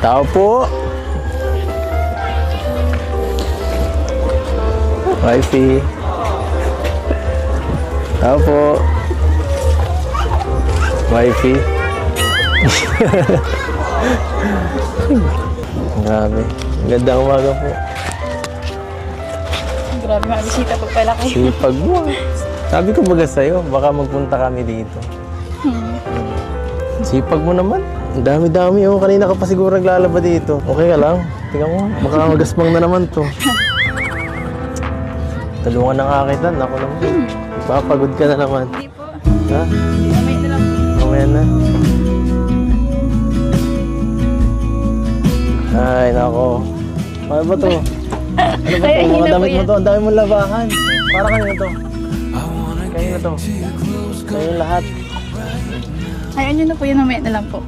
Tao po. Wifey. Tao po. Wifey. Grabe. Gandang umaga po. Grabe mga bisita pag pala kayo. Sipag mo. Sabi ko baga sa'yo, baka magpunta kami dito. Sipag mo naman. Ang dami-dami oh. Kanina ka pa siguro naglalaba dito. Okay ka lang? Tingnan mo. Baka magasmang na naman to. Tulungan na nga kita. Ako naman. Papagod ka na naman. Hindi po. Ha? Mamaya na lang. Mamaya na. Ay, nako. Ano ba to? Ano ba to? Mga damit mo to. Ang dami mong labahan. Para kanina to. Kanina to. Kanina lahat. Ayaw nyo na po yun mamaya na lang po.